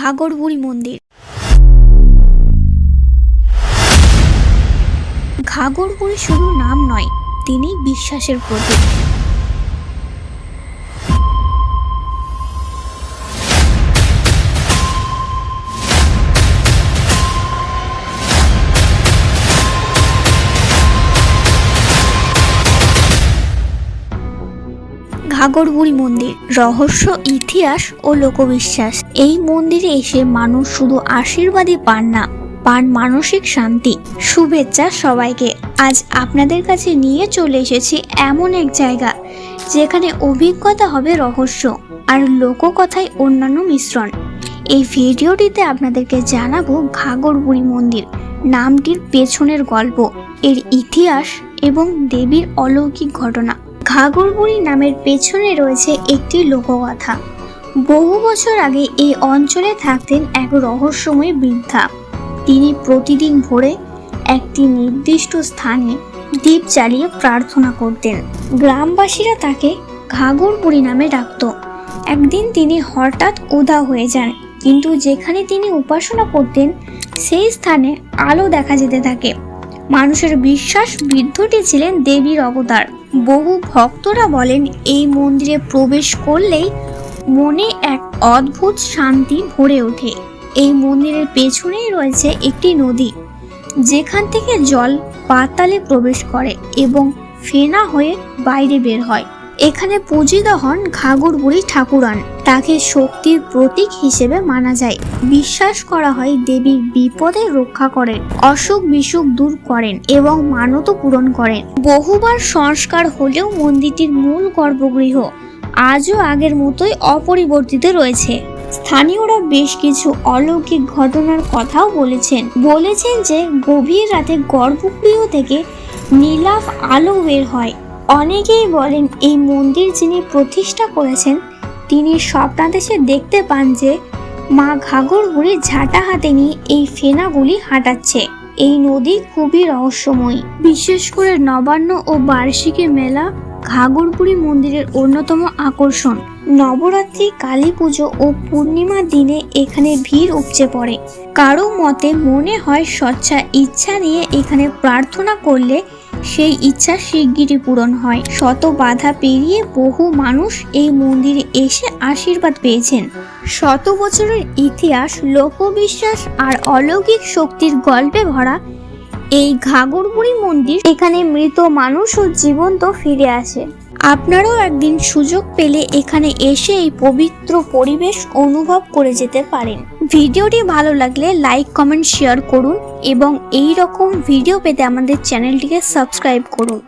ঘাগরবুড়ি মন্দির। ঘাগরবুড়ি শুধু নাম নয় তিনি বিশ্বাসের প্রতীক। ঘাগরবুড়ি মন্দির, রহস্য, ইতিহাস ও লোকবিশ্বাস। এই মন্দিরে এসে মানুষ শুধু আশীর্বাদই পান না, পান মানসিক শান্তি। শুভেচ্ছা সবাইকে। আজ আপনাদের কাছে নিয়ে চলে এসেছি এমন এক জায়গা, যেখানে অভিজ্ঞতা হবে রহস্য আর লোককথায় অন্যান্য মিশ্রণ। এই ভিডিওটিতে আপনাদেরকে জানাব ঘাগরবুড়ি মন্দির, নামটির পেছনের গল্প, এর ইতিহাস এবং দেবীর অলৌকিক ঘটনা। ঘাগরবুড়ি নামের পেছনে রয়েছে একটি লোককথা। বহু বছর আগে এই অঞ্চলে থাকতেন এক রহস্যময় বৃদ্ধা। তিনি প্রতিদিন ভোরে একটি নির্দিষ্ট স্থানে দ্বীপ জ্বালিয়ে প্রার্থনা করতেন। গ্রামবাসীরা তাকে ঘাগরবুড়ি নামে ডাকত। একদিন তিনি হঠাৎ উদা হয়ে যান, কিন্তু যেখানে তিনি উপাসনা করতেন, সেই স্থানে আলো দেখা যেতে থাকে। মানুষের বিশ্বাস বৃদ্ধটি ছিলেন দেবীর অবতার। বহু ভক্তরা বলেন, এই মন্দিরে প্রবেশ করলেই মনে এক অদ্ভুত শান্তি ভরে ওঠে। এই মন্দিরের পেছনেই রয়েছে একটি নদী, যেখান থেকে জল পাতালে প্রবেশ করে এবং ফেনা হয়ে বাইরে বের হয়। এখানে পূজিত হন ঘাগর বুড়ি ঠাকুরান। তাকে শক্তির প্রতীক হিসেবে মানা যায়। বিশ্বাস করা হয় দেবীর বিপদে রক্ষা করেন অসুখ বিসুখ দূর করেন এবং মানত পূরণ করেন। বহুবার সংস্কার হলেও মন্দিরটির মূল গর্ভগৃহ আজও আগের মতোই অপরিবর্তিত রয়েছে। স্থানীয়রা বেশ কিছু অলৌকিক ঘটনার কথাও বলেছেন। বলেছেন যে, গভীর রাতে গর্ভগৃহ থেকে নীলাভ আলো বের হয়। অনেকেই বলেন এই মন্দির যিনি প্রতিষ্ঠা করেছেন, তিনি স্বপ্নাদেশে দেখতে পান যে, মা ঘাগরগুড়ি ঝাঁটা হাতে নিয়ে এই ফেনাগুলি হাঁটাচ্ছে। এই নদী খুবই রহস্যময়। বিশেষ করে নবান্ন ও বার্ষিকী মেলা ঘাগরপুরি মন্দিরের অন্যতম আকর্ষণ। নবরাত্রি কালী পুজো ও পূর্ণিমার দিনে এখানে ভিড় উপচে পড়ে। কারও মতে মনে হয় স্বচ্ছা ইচ্ছা নিয়ে এখানে প্রার্থনা করলে সেই ইচ্ছা শিগগিরই পূরণ হয়। শত বাধা পেরিয়ে বহু মানুষ এই মন্দিরে এসে আশীর্বাদ পেয়েছেন। শত বছরের ইতিহাস, লোকবিশ্বাস আর অলৌকিক শক্তির গল্পে ভরা এই ঘাগরবুড়ি মন্দির এখানে মৃত মানুষ ও জীবন্ত ফিরে আসে। আপনারাও একদিন সুযোগ পেলে এখানে এসে এই পবিত্র পরিবেশ অনুভব করে যেতে পারেন। ভিডিওটি ভালো লাগলে লাইক, কমেন্ট, শেয়ার করুন এবং এই রকম ভিডিও পেতে আমাদের চ্যানেলটিকে সাবস্ক্রাইব করুন।